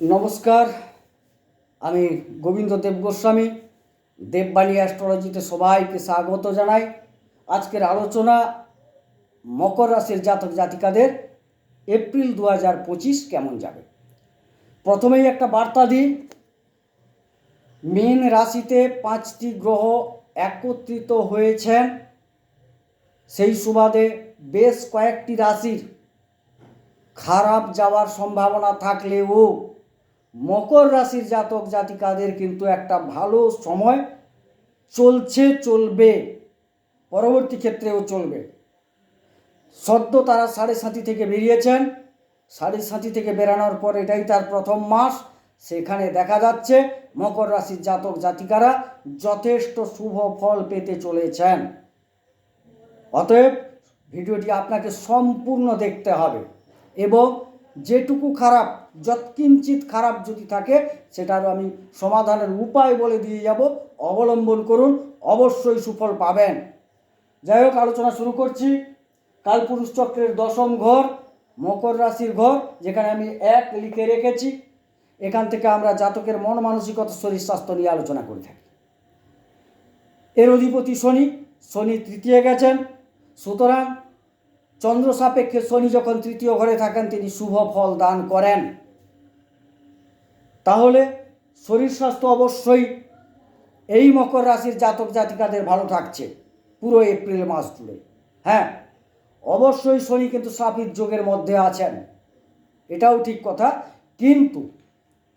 নমস্কার, আমি গোবিন্দ দেব গোস্বামী, দেববাণী অ্যাস্ট্রোলজিতে সবাইকে স্বাগত জানাই। আজকের আলোচনা মকর রাশির জাতক জাতিকাদের এপ্রিল দু হাজার পঁচিশ কেমন যাবে? প্রথমেই একটা বার্তা দিই, মীন রাশিতে পাঁচটি গ্রহ একত্রিত হয়েছেন। সেই সুবাদে বেশ কয়েকটি রাশির খারাপ যাওয়ার সম্ভাবনা থাকলেও মকর রাশির জাতক জাতিকাদের কিন্তু একটা ভালো সময় চলছে, চলবে। পরবর্তী ক্ষেত্রেও চলবে। সদ্য তারা সাড়ে সাথী থেকে বেরিয়েছেন। সাড়ে সাথী থেকে বেরানোর পর এটাই তার প্রথম মাস। সেখানে দেখা যাচ্ছে মকর রাশির জাতক জাতিকারা যথেষ্ট শুভ ফল পেতে চলেছেন। অতএব ভিডিওটি আপনাকে সম্পূর্ণ দেখতে হবে এবং যেটুকু খারাপ যৎকিঞ্চিত খারাপ যদি থাকে সেটার আমি সমাধানের উপায় বলে দিয়ে যাব। অবলম্বন করুন, অবশ্যই সুফল পাবেন। যাই হোক, আলোচনা শুরু করছি। কালপুরুষ চক্রের দশম ঘর, মকর রাশির ঘর, যেখানে আমি এক লিখে রেখেছি। এখান থেকে আমরা জাতকের মন মানসিকতা, শরীর স্বাস্থ্য নিয়ে আলোচনা করে থাকি। এর অধিপতি শনি শনি তৃতীয় গেছেন। সুতরাং চন্দ্র সাপেক্ষে শনি যখন তৃতীয় ঘরে থাকেন, তিনি শুভ ফল দান করেন। তাহলে শরীর স্বাস্থ্য অবশ্যই এই মকর রাশির জাতক জাতিকাদের ভালো থাকছে, পুরো এপ্রিল মাস জুড়ে। হ্যাঁ অবশ্যই শনি কিন্তু সাপির যোগের মধ্যে আছেন। এটাও ঠিক কথা, কিন্তু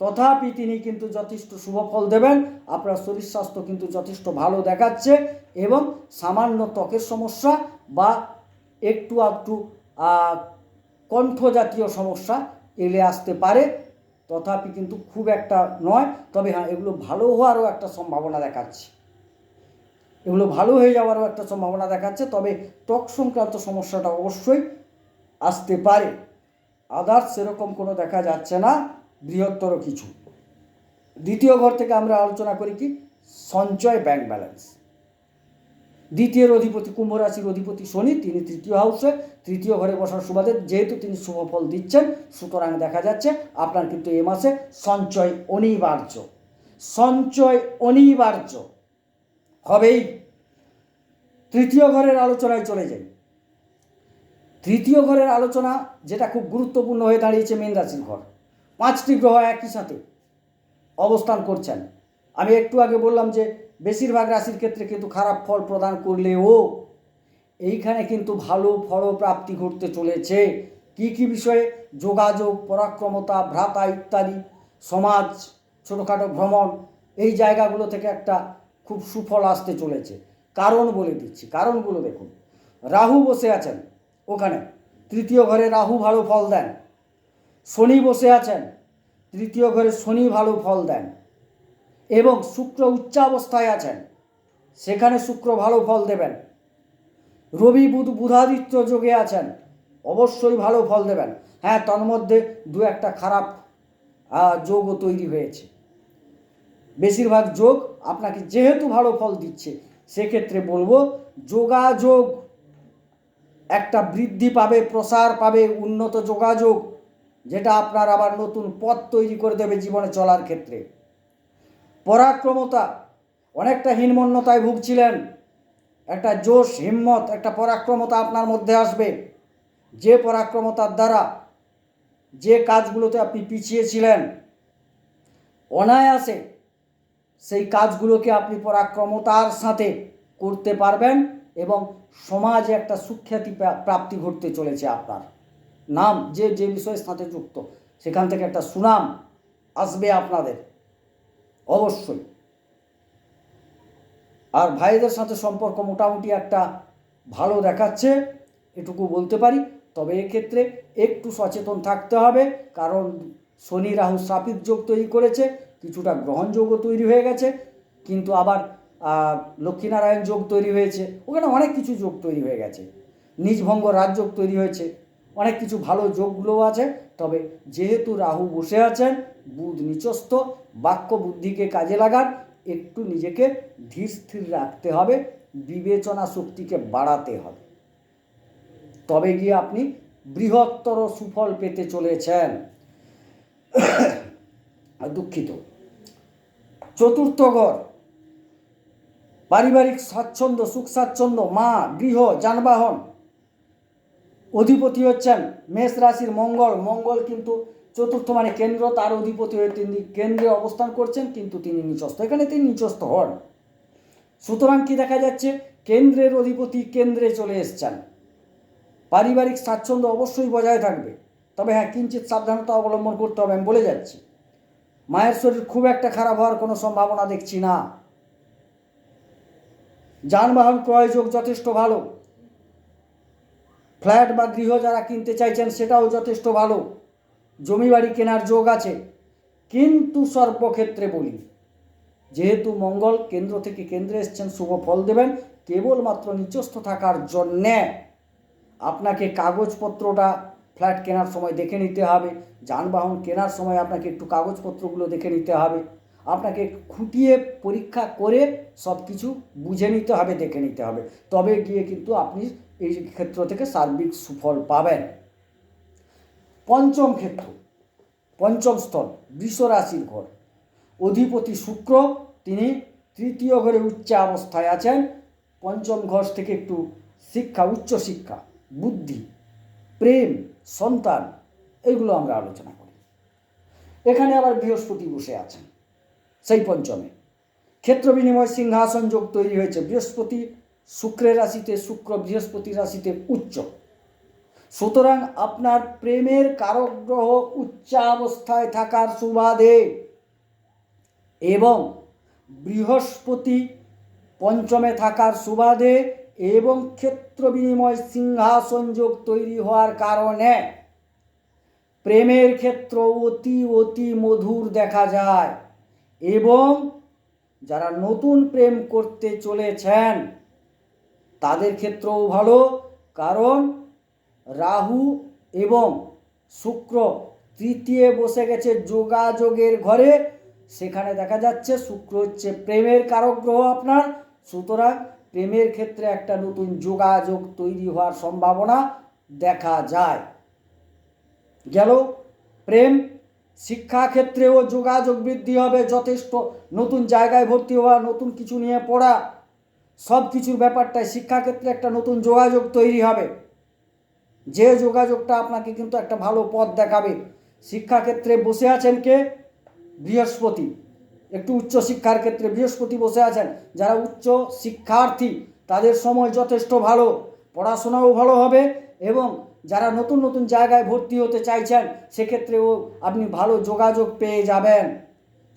তথাপি তিনি কিন্তু যথেষ্ট শুভ ফল দেবেন, আপনার শরীর স্বাস্থ্য কিন্তু যথেষ্ট ভালো দেখাচ্ছে, এবং সামান্য ত্বকের সমস্যা বা একটু একটু কণ্ঠ জাতীয় সমস্যা এলে আসতে পারে। তথাপি কিন্তু খুব একটা নয়, তবে হ্যাঁ এগুলো ভালো হওয়ারও একটা সম্ভাবনা দেখাচ্ছে। এগুলো ভালো হয়ে যাওয়ারও একটা সম্ভাবনা দেখাচ্ছে, তবে ত্বক সংক্রান্ত সমস্যাটা অবশ্যই আসতে পারে। আদার্স সেরকম কোনো দেখা যাচ্ছে না, বৃহত্তর কিছু। দ্বিতীয় ঘর থেকে আমরা আলোচনা করি কি? সঞ্চয় ব্যাংক ব্যালেন্স। দ্বিতীয় অধিপতি, কুম্ভ রাশির অধিপতি শনি, তিনি তৃতীয় হাউসে তৃতীয় ঘরে বসার সুবাদে যেহেতু তিনি শুভ ফল দিচ্ছেন, সুতরাং দেখা যাচ্ছে আপনার কিন্তু এ মাসে সঞ্চয় অনিবার্য। সঞ্চয় অনিবার্য। হবেই। তৃতীয় ঘরের আলোচনায় চলে যাই। তৃতীয় ঘরের আলোচনা যেটা খুব গুরুত্বপূর্ণ হয়ে দাঁড়িয়েছে মীন রাশির ঘর। পাঁচটি গ্রহ একই সাথে অবস্থান করছেন। আমি একটু আগে বললাম যে বেশিরভাগ রাশির ক্ষেত্রে কিন্তু খারাপ ফল প্রদান করলেও এইখানে কিন্তু ভালো ফলপ্রাপ্তি ঘটতে চলেছে। কি কি বিষয়ে? যোগাযোগ, পরাক্রমতা, ভ্রাতা ইত্যাদি, সমাজ, ছোটোখাটো ভ্রমণ, এই জায়গাগুলো থেকে একটা খুব সুফল আসতে চলেছে। কারণ বলে দিচ্ছি, কারণগুলো দেখুন। রাহু বসে আছেন ওখানে, তৃতীয় ঘরে রাহু ভালো ফল দেন। শনি বসে আছেন, তৃতীয় ঘরে শনি ভালো ফল দেন। এবং শুক্র উচ্চাবস্থায় আছেন। সেখানে শুক্র ভালো ফল দেবেন। রবি বুধ বুধাদিত্য যোগে আছেন। অবশ্যই ভালো ফল দেবেন। হ্যাঁ তন্মধ্যে দু একটা খারাপ যোগও তৈরি হয়েছে। বেশিরভাগ যোগ আপনাকে যেহেতু ভালো ফল দিচ্ছে, সেক্ষেত্রে বলব যোগাযোগ। একটা বৃদ্ধি পাবে, প্রসার পাবে, উন্নত যোগাযোগ, যেটা আপনার আবার নতুন পথ তৈরি করে দেবে জীবনে চলার ক্ষেত্রে। পরাক্রমতা, অনেকটা হীনমন্যতায় ভুগছিলেন। একটা জোশ, হিম্মত, একটা পরাক্রমতা আপনার মধ্যে আসবে। যে পরাক্রমতার দ্বারা যে কাজগুলোতে আপনি পিছিয়েছিলেন, অনায়াসে সেই কাজগুলোকে আপনি পরাক্রমতার সাথে করতে পারবেন এবং সমাজে একটা সুখ্যাতি প্রাপ্তি ঘটতে চলেছে আপনার। নাম যে যে বিষয়ের সাথে যুক্ত, সেখান থেকে একটা সুনাম আসবে আপনাদের। অবশ্যই। আর ভাইদের সাথে সম্পর্ক মোটামুটি একটা ভালো দেখাচ্ছে, এটুকু বলতে পারি। তবে এক্ষেত্রে একটু সচেতন থাকতে হবে, কারণ শনি রাহু শ্রাপিত যোগ তৈরি করেছে, কিছুটা গ্রহণযোগ্য তৈরি হয়ে গেছে, কিন্তু আবার লক্ষ্মীনারায়ণ যোগ তৈরি হয়েছে, ওখানে অনেক কিছু যোগ তৈরি হয়ে গেছে। নিজভঙ্গ রাজযোগ তৈরি হয়েছে, অনেক কিছু ভালো যোগগুলোও আছে, তবে যেহেতু রাহু বসে আছেন বুধ নিচস্থ, বাক্য বুদ্ধিকে কাজে লাগান, একটু নিজেকে ধীর স্থির রাখতে হবে, বিবেচনা শক্তিকে বাড়াতে হবে। তবে গিয়ে আপনি বৃহত্তর সুফল পেতে চলেছেন। দুঃখিত। চতুর্থ ঘর পারিবারিক স্বাচ্ছন্দ্য, সুখ স্বাচ্ছন্দ্য, মা, গৃহ, যানবাহন। অধিপতি হচ্ছেন মেষ রাশির মঙ্গল। মঙ্গল কিন্তু চতুর্থ মানে কেন্দ্র, তার অধিপতি হয়ে তিনি কেন্দ্রে অবস্থান করছেন, কিন্তু তিনি নিচস্থ। এখানে তিনি নিচস্থ হন। সুতরাং কি দেখা যাচ্ছে? কেন্দ্রের অধিপতি কেন্দ্রে চলে এসছেন। পারিবারিক স্বাচ্ছন্দ্য অবশ্যই বজায় থাকবে। তবে হ্যাঁ কিঞ্চিত সাবধানতা অবলম্বন করতে হবে, আমি বলে যাচ্ছি। মায়ের শরীর খুব একটা খারাপ হওয়ার কোনো সম্ভাবনা দেখছি না। যানবাহন ক্রয় যোগ যথেষ্ট ভালো। ফ্ল্যাট বা গৃহ যারা কিনতে চাইছেন, সেটাও যথেষ্ট ভালো। জমি বাড়ি কেনার যোগ আছে। কিন্তু সর্বক্ষেত্রে বলি, যেহেতু মঙ্গল কেন্দ্র থেকে কেন্দ্রে এসছেন, শুভ ফল দেবেন, কেবলমাত্র নিচস্থ থাকার জন্যে আপনাকে কাগজপত্রটা ফ্ল্যাট কেনার সময় দেখে নিতে হবে, যানবাহন কেনার সময় আপনাকে একটু কাগজপত্রগুলো দেখে নিতে হবে, আপনাকে খুঁটিয়ে পরীক্ষা করে সব কিছু বুঝে নিতে হবে, দেখে নিতে হবে। তবে গিয়ে কিন্তু আপনি এই ক্ষেত্র থেকে সার্বিক সুফল পাবেন। পঞ্চম ক্ষেত্র, পঞ্চম স্থল বৃষ রাশির ঘর। অধিপতি শুক্র, তিনি তৃতীয় ঘরে উচ্চ অবস্থায় আছেন। পঞ্চম ঘর থেকে একটু শিক্ষা, উচ্চ শিক্ষা, বুদ্ধি, প্রেম, সন্তান, এগুলো আমরা আলোচনা করি। এখানে আবার বৃহস্পতি বসে আছেন, সেই পঞ্চমে। ক্ষেত্র বিনিময় সিংহাসন যোগ তৈরি হয়েছে বৃহস্পতি, শুক্রের রাশিতে শুক্র বৃহস্পতি রাশিতে উচ্চ। সুতরাং আপনার প্রেমের কারক গ্রহ উচ্চাবস্থায় থাকার সুবাদে এবং বৃহস্পতি পঞ্চমে থাকার সুবাদে এবং ক্ষেত্র বিনিময় সিংহাসন যোগ তৈরি হওয়ার কারণে প্রেমের ক্ষেত্র অতি অতি মধুর দেখা যায়। এবং যারা নতুন প্রেম করতে চলেছেন, তাদের ক্ষেত্রেও ভালো, কারণ রাহু এবং শুক্র তৃতীয় বসে গেছে যোগাযোগের ঘরে। সেখানে দেখা যাচ্ছে শুক্র হচ্ছে প্রেমের কারক গ্রহ আপনার। সুতরাং প্রেমের ক্ষেত্রে একটা নতুন যোগাযোগ তৈরি হওয়ার সম্ভাবনা দেখা যায়। গেল প্রেম। শিক্ষাক্ষেত্রেও যোগাযোগ বৃদ্ধি হবে, যথেষ্ট নতুন জায়গায় ভর্তি হওয়া, নতুন কিছু নিয়ে পড়া। সব কিছুর ব্যাপারটায় শিক্ষাক্ষেত্রে একটা নতুন যোগাযোগ তৈরি হবে। যে যোগাযোগটা আপনাকে কিন্তু একটা ভালো পথ দেখাবে। শিক্ষাক্ষেত্রে বসে আছেন কে? বৃহস্পতি। একটু উচ্চ শিক্ষার ক্ষেত্রে বৃহস্পতি বসে আছেন। যারা উচ্চ শিক্ষার্থী, তাদের সময় যথেষ্ট ভালো, পড়াশোনাও ভালো হবে এবং যারা নতুন নতুন জায়গায় ভর্তি হতে চাইছেন, সেক্ষেত্রেও আপনি ভালো যোগাযোগ পেয়ে যাবেন।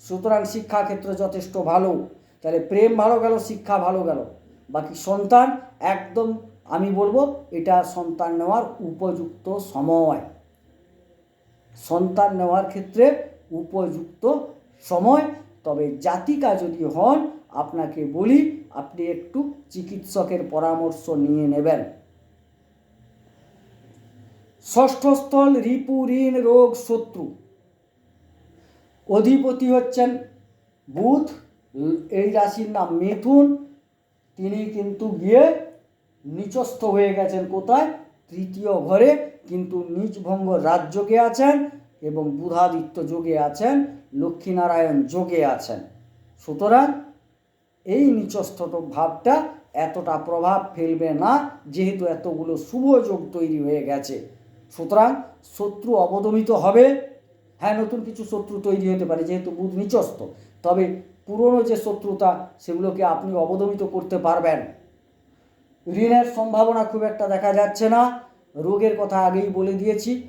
সুতরাং শিক্ষাক্ষেত্র যথেষ্ট ভালো। তাহলে প্রেম ভালো গেল, শিক্ষা ভালো গেল। বাকি সন্তান একদম আমি বলব, এটা সন্তান নেওয়ার উপযুক্ত সময়। সন্তান নেওয়ার ক্ষেত্রে উপযুক্ত সময়। তবে জাতিকা যদি হন, আপনাকে বলি, আপনি একটু চিকিৎসকের পরামর্শ নিয়ে নেবেন। ষষ্ঠ স্থল রিপু ঋণ রোগ শত্রু। অধিপতি হচ্ছেন বুধ, এই রাশির নাম মিথুন। তিনি কিন্তু গিয়ে নিচস্থ হয়ে গেছেন কোথায়? তৃতীয় ঘরে। কিন্তু নিজভঙ্গ রাজযোগে আছেন এবং বুধাদিত্য যোগে আছেন, লক্ষ্মীনারায়ণ যোগে আছেন। সুতরাং এই নিচস্থ ভাবটা এতটা প্রভাব ফেলবে না, যেহেতু এতগুলো শুভ যোগ তৈরি হয়ে গেছে। সুতরাং শত্রু অবদমিত হবে। হ্যাঁ নতুন কিছু শত্রু তৈরি হতে পারে, যেহেতু বুধ নিচস্থ। তবে পুরনো যে শত্রুতা, সেগুলোকে আপনি অবদমিত করতে পারবেন। ঋণের সম্ভাবনা খুব একটা দেখা যাচ্ছে না। রোগের কথা আগেই বলে দিয়েছি।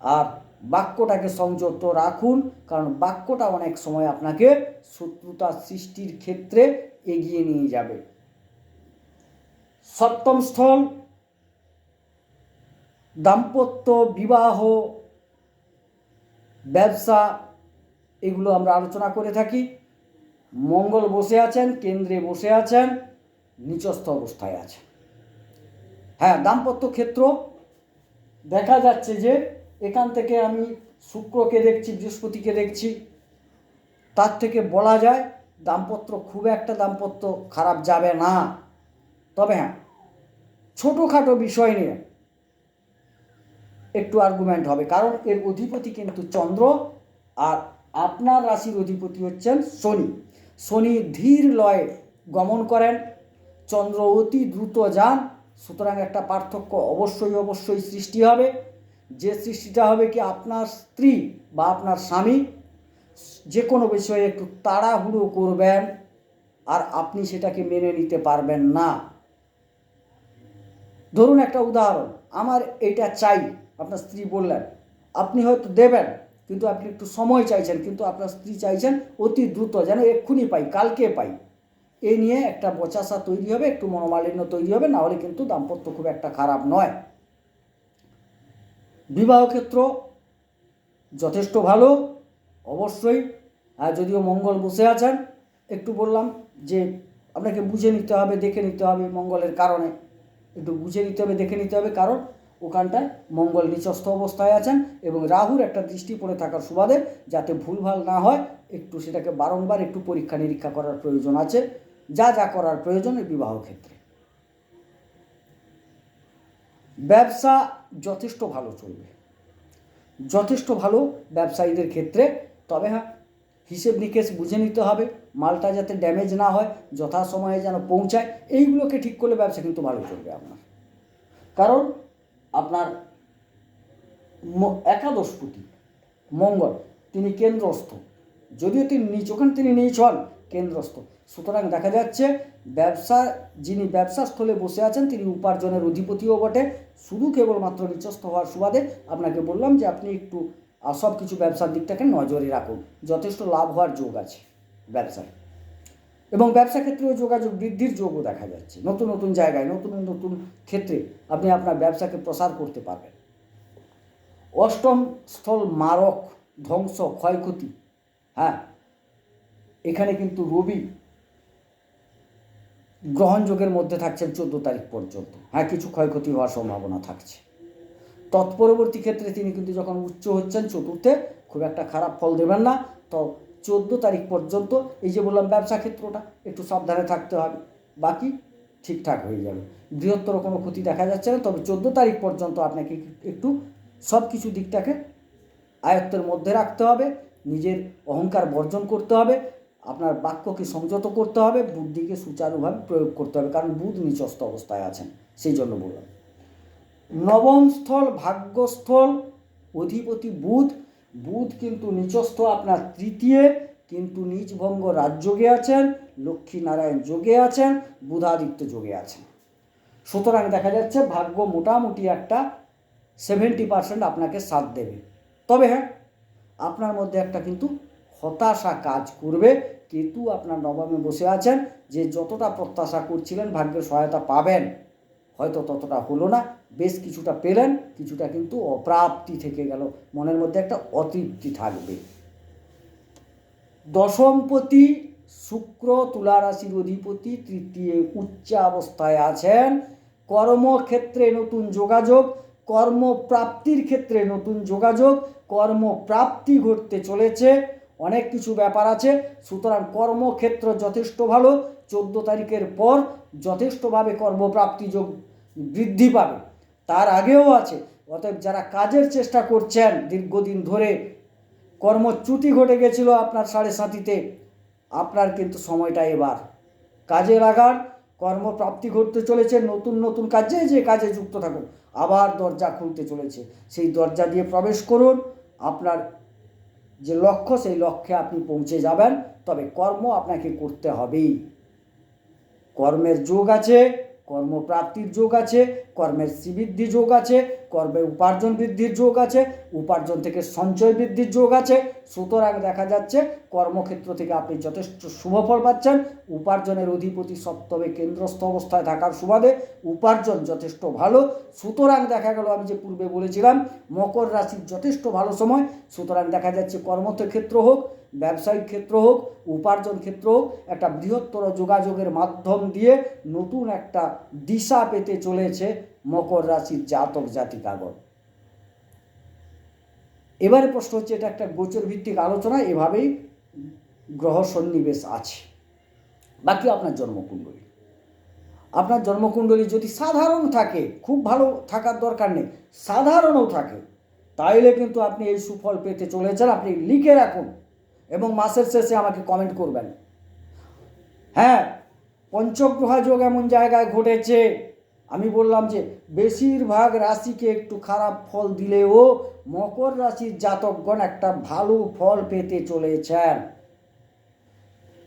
আর বাক্যটাকে সংযত রাখুন, কারণ বাক্যটা অনেক সময় আপনাকে শত্রুতা সৃষ্টির ক্ষেত্রে এগিয়ে নিয়ে যাবে। সপ্তম স্থল, দাম্পত্য বিবাহ, ব্যবসা, এগুলো আমরা আলোচনা করে থাকি। মঙ্গল বসে আছেন, কেন্দ্রে বসে আছেন, নিচস্থ অবস্থায় আছেন। হ্যাঁ দাম্পত্য ক্ষেত্র দেখা যাচ্ছে যে এখান থেকে আমি শুক্রকে দেখছি, বৃহস্পতিকে দেখছি। তার থেকে বলা যায় দাম্পত্য খুব একটা দাম্পত্য খারাপ যাবে না। তবে হ্যাঁ ছোটোখাটো বিষয় নিয়ে একটু আর্গুমেন্ট হবে। কারণ এর অধিপতি কিন্তু চন্দ্র আর আপনার রাশির অধিপতি হচ্ছেন শনি। শনি ধীর লয়ে গমন করেন। চন্দ্র অতি দ্রুত যান। সুতরাং একটা পার্থক্য অবশ্যই অবশ্যই সৃষ্টি হবে। যে সৃষ্টিটা হবে কি আপনার স্ত্রী বা আপনার স্বামী, যে কোনো বিষয়ে একটু তাড়াহুড়ো করবেন আর আপনি সেটাকে মেনে নিতে পারবেন না। ধরুন একটা উদাহরণ, আমার এটা চাই, আপনার স্ত্রী বললেন, আপনি হয়তো দেবেন, কিন্তু আপনি একটু সময় চাইছেন, কিন্তু আপনার স্ত্রী চাইছেন অতি দ্রুত, যেন এক্ষুনি পাই, কালকে পাই। এ নিয়ে একটা বচাসা তৈরি হবে, একটু মনোমালিন্য তৈরি হবে, না হলে কিন্তু দাম্পত্য খুব একটা খারাপ নয়। বিবাহ ক্ষেত্র যথেষ্ট ভালো, অবশ্যই। আর যদিও মঙ্গল বসে আছেন, একটু বললাম যে আপনাকে বুঝে নিতে হবে, দেখে নিতে হবে মঙ্গলের কারণে। একটু বুঝে নিতে হবে, দেখে নিতে হবে, কারণ ওখানটায় মঙ্গল নিচস্থ অবস্থায় আছেন এবং রাহুর একটা দৃষ্টি পড়ে থাকার সুবাদে যাতে ভুলভাল না হয়, একটু সেটাকে বারংবার একটু পরীক্ষা নিরীক্ষা করার প্রয়োজন আছে। যা যা করার প্রয়োজন বিবাহ ক্ষেত্রে। ব্যবসা যথেষ্ট ভালো চলবে। যথেষ্ট ভালো ব্যবসায়ীদের ক্ষেত্রে, তবে হ্যাঁ হিসেব নিকেশ বুঝে নিতে হবে, মালটা যাতে ড্যামেজ না হয়, যথাসময়ে যেন পৌঁছায়, এইগুলোকে ঠিক করলে ব্যবসা কিন্তু ভালো চলবে আপনার। কারণ আপনার একাদশপতি মঙ্গল, তিনি কেন্দ্রস্থ। যদিও তিনি নিচ ওখানে তিনি নিচ হন কেন্দ্রস্থ। সুতরাং দেখা যাচ্ছে, ব্যবসা, যিনি ব্যবসা স্থলে বসে আছেন, তিনি উপার্জনের অধিপতিও বটে। শুধু কেবলমাত্র নিচস্থ হওয়ার সুবাদে আপনাকে বললাম যে আপনি একটু সব কিছু ব্যবসার দিকটাকে নজরে রাখুন। যথেষ্ট লাভ হওয়ার যোগ আছে ব্যবসায়। এবং ব্যবসা ক্ষেত্রেও যোগাযোগ বৃদ্ধির যোগও দেখা যাচ্ছে। নতুন নতুন জায়গায়, নতুন নতুন ক্ষেত্রে আপনি আপনার ব্যবসাকে প্রসার করতে পারবেন। অষ্টম স্থল মারক, ধ্বংস, ক্ষয়ক্ষতি। হ্যাঁ এখানে কিন্তু রবি গ্রহণযোগের মধ্যে থাকছেন চোদ্দ তারিখ পর্যন্ত। হ্যাঁ কিছু ক্ষয়ক্ষতি হওয়ার সম্ভাবনা থাকছে। তৎপরবর্তী ক্ষেত্রে তিনি কিন্তু যখন উচ্চ হচ্ছেন চতুর্থে, খুব একটা খারাপ ফল দেবেন না। তো চোদ্দ তারিখ পর্যন্ত, এই যে বললাম ব্যবসা ক্ষেত্রটা, একটু সাবধানে থাকতে হবে। বাকি ঠিকঠাক হয়ে যাবে। বৃহত্তর কোনো ক্ষতি দেখা যাচ্ছে না, তবে চোদ্দ তারিখ পর্যন্ত আপনাকে একটু সব কিছু দিকটাকে আয়ত্তের মধ্যে রাখতে হবে। নিজের অহংকার বর্জন করতে হবে। আপনার বাক্যকে সংযত করতে হবে, বুদ্ধিকে সুচারুভাবে প্রয়োগ করতে হবে, কারণ বুধ নিচস্থ অবস্থায় আছেন, সেই জন্য বললাম। নবম স্থল, ভাগ্যস্থল, অধিপতি বুধ। বুধ কিন্তু নিচস্থ, আপনার তৃতীয়, কিন্তু নিজভঙ্গ রাজযোগে আছেন, লক্ষ্মীনারায়ণ যোগে আছেন, বুধাদিত্য যোগে আছেন। সুতরাং দেখা যাচ্ছে, ভাগ্য মোটামুটি একটা সেভেন্টি পার্সেন্ট আপনাকে সাথ দেবে। তবে হ্যাঁ আপনার মধ্যে একটা কিন্তু হতাশা কাজ করবে কেতু আপনার নবমে বসে আছেন, যে যতটা প্রত্যাশা করছিলেন ভাগ্যের সহায়তা পাবেন, হয়তো ততটা হলো না। বেশ কিছুটা পেলেন, কিছুটা কিন্তু অপ্রাপ্তি থেকে গেল। মনের মধ্যে একটা অতৃপ্তি থাকবে। দশমপতি শুক্র তুলা রাশির অধিপতি তৃতীয় উচ্চ অবস্থায় আছেন। কর্মক্ষেত্রে নতুন যোগাযোগ, কর্মপ্রাপ্তির ক্ষেত্রে নতুন যোগাযোগ, কর্মপ্রাপ্তি ঘটতে চলেছে। অনেক কিছু ব্যাপার আছে। সুতরাং কর্মক্ষেত্র যথেষ্ট ভালো। চোদ্দ তারিখের পর যথেষ্টভাবে কর্মপ্রাপ্তি যোগ বৃদ্ধি পাবে। তার আগেও আছে। অতএব যারা কাজের চেষ্টা করছেন, দীর্ঘদিন ধরে কর্মচ্যুতি ঘটে গেছিল আপনার সাড়ে সাতিতে, আপনার কিন্তু সময়টা এবার কাজে লাগান। কর্মপ্রাপ্তি ঘটতে চলেছে, নতুন নতুন কাজে, যে কাজে যুক্ত থাকুন, আবার দরজা খুলতে চলেছে। সেই দরজা দিয়ে প্রবেশ করুন, আপনার যে লক্ষ্য, সেই লক্ষ্যে আপনি পৌঁছে যাবেন। তবে কর্ম আপনাকে করতে হবেই। কর্মের যোগ আছে, কর্মপ্রাপ্তির যোগ আছে, কর্মের শ্রীবৃদ্ধি যোগ আছে কর্মে উপার্জন বৃদ্ধির যোগ আছে, উপার্জন থেকে সঞ্চয় বৃদ্ধির যোগ আছে। সুতরাং দেখা যাচ্ছে, কর্মক্ষেত্র থেকে আপনি যথেষ্ট শুভফল পাচ্ছেন। উপার্জনের অধিপতি সপ্তমে কেন্দ্রস্থ অবস্থায় থাকার সুবাদে উপার্জন যথেষ্ট ভালো। সুতরাং দেখা গেল, আমি যে পূর্বে বলেছিলাম, মকর রাশির যথেষ্ট ভালো সময়। সুতরাং দেখা যাচ্ছে, কর্মক্ষেত্র হোক, ব্যবসায়িক ক্ষেত্র হোক, উপার্জন ক্ষেত্র হোক, একটা বৃহত্তর যোগাযোগের মাধ্যম দিয়ে নতুন একটা দিশা পেতে চলেছে মকর রাশির জাতক জাতিকাগণ। এবারে প্রশ্ন হচ্ছে, এটা একটা গোচর ভিত্তিক আলোচনা, এভাবেই গ্রহ সন্নিবেশ আছে। বাকি আপনার জন্মকুণ্ডলী। আপনার জন্মকুণ্ডলী যদি সাধারণ থাকে, খুব ভালো থাকার দরকার নেই, সাধারণও থাকে, তাইলে কিন্তু আপনি এই সুফল পেতে চলেছেন, আপনি লিখে রাখুন এবং মাসের শেষে আমাকে কমেন্ট করবেন। হ্যাঁ পঞ্চগ্রহা যোগ এমন জায়গায় ঘটেছে আমি বললাম যে বেশিরভাগ রাশিকে একটু খারাপ ফল দিলেও মকর রাশির জাতকগণ একটা ভালো ফল পেতে চলেছেন।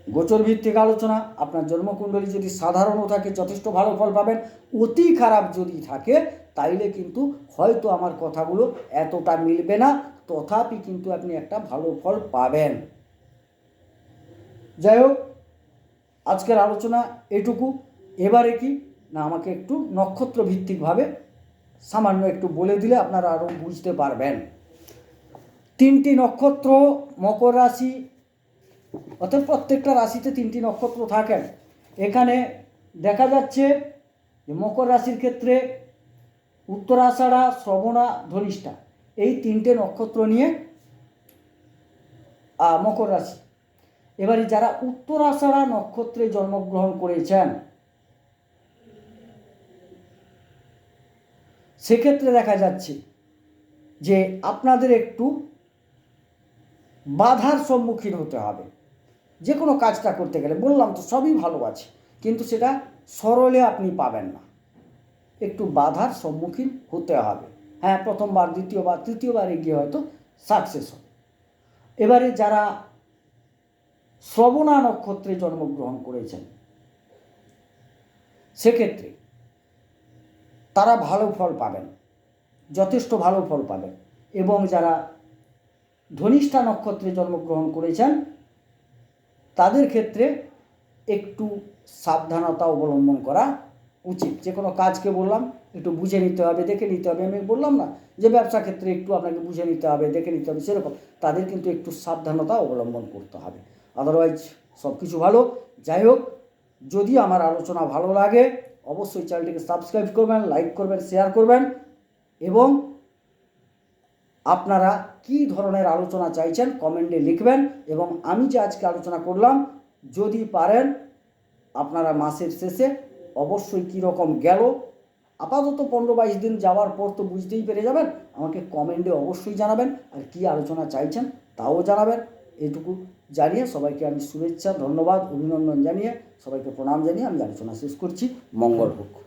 গোচর ভিত্তিক আলোচনা, আপনার জন্মকুণ্ডলী যদি সাধারণও থাকে, যথেষ্ট ভালো ফল পাবেন। অতি খারাপ যদি থাকে, তাইলে কিন্তু হয়তো আমার কথাগুলো এতটা মিলবে না, তথাপি কিন্তু আপনি একটা ভালো ফল পাবেন। যাই হোক, আজকের আলোচনা এটুকু। এবারে কি? না, আমাকে একটু নক্ষত্র ভিত্তিকভাবে সামান্য একটু বলে দিলে আপনারা আরও বুঝতে পারবেন। তিনটি নক্ষত্র, মকর রাশি, অর্থাৎ প্রত্যেকটা রাশিতে তিনটি নক্ষত্র থাকেন। এখানে দেখা যাচ্ছে যে মকর রাশির ক্ষেত্রে উত্তরাষাঢ়া শ্রবণা ধনিষ্ঠা, এই তিনটে নক্ষত্র নিয়ে মকর রাশি। এবারে যারা উত্তরাষাঢ়া নক্ষত্রে জন্মগ্রহণ করেছেন সেক্ষেত্রে দেখা যাচ্ছে যে আপনাদের একটু বাধার সম্মুখীন হতে হবে। যে কোনো কাজটা করতে গেলে, বললাম তো সবই ভালো আছে, কিন্তু সেটা সরলে আপনি পাবেন না। একটু বাধার সম্মুখীন হতে হবে। হ্যাঁ প্রথমবার, দ্বিতীয়বার, তৃতীয়বারে গিয়ে হয়তো সাকসেস হবে। এবারে যারা শ্রবণা নক্ষত্রে জন্মগ্রহণ করেছেন, সেক্ষেত্রে তারা ভালো ফল পাবেন, যথেষ্ট ভালো ফল পাবেন। এবং যারা ধনিষ্ঠা নক্ষত্রে জন্মগ্রহণ করেছেন, তাদের ক্ষেত্রে একটু সাবধানতা অবলম্বন করা উচিত। যে কোনো কাজকে বললাম, একটু বুঝে নিতে হবে, দেখে নিতে হবে। আমি বললাম না যে ব্যবসা ক্ষেত্রে একটু আপনাকে বুঝে নিতে হবে, দেখে নিতে হবে, সেরকম। তাদের কিন্তু একটু সাবধানতা অবলম্বন করতে হবে। আদারওয়াইজ সব কিছু ভালো। যাই হোক, যদি আমার আলোচনা ভালো লাগে অবশ্যই চ্যানেলটিকে সাবস্ক্রাইব করবেন, লাইক করবেন, শেয়ার করবেন এবং আপনারা কি ধরনের আলোচনা চাইছেন কমেন্টে লিখবেন এবং আমি যে আজকে আলোচনা করলাম, যদি পারেন আপনারা মাসের শেষে অবশ্যই কী রকম গেল, আপাতত পনেরো বাইশ দিন যাওয়ার পর তো বুঝতেই পেরে যাবেন, আমাকে কমেন্টে অবশ্যই জানাবেন আর কি আলোচনা চাইছেন তাও জানাবেন। এটুকু জানিয়ে সবাইকে আমি শুভেচ্ছা, ধন্যবাদ, অভিনন্দন জানিয়ে সবাইকে প্রণাম জানিয়ে আমি আলোচনা শেষ করছি। মঙ্গল হোক।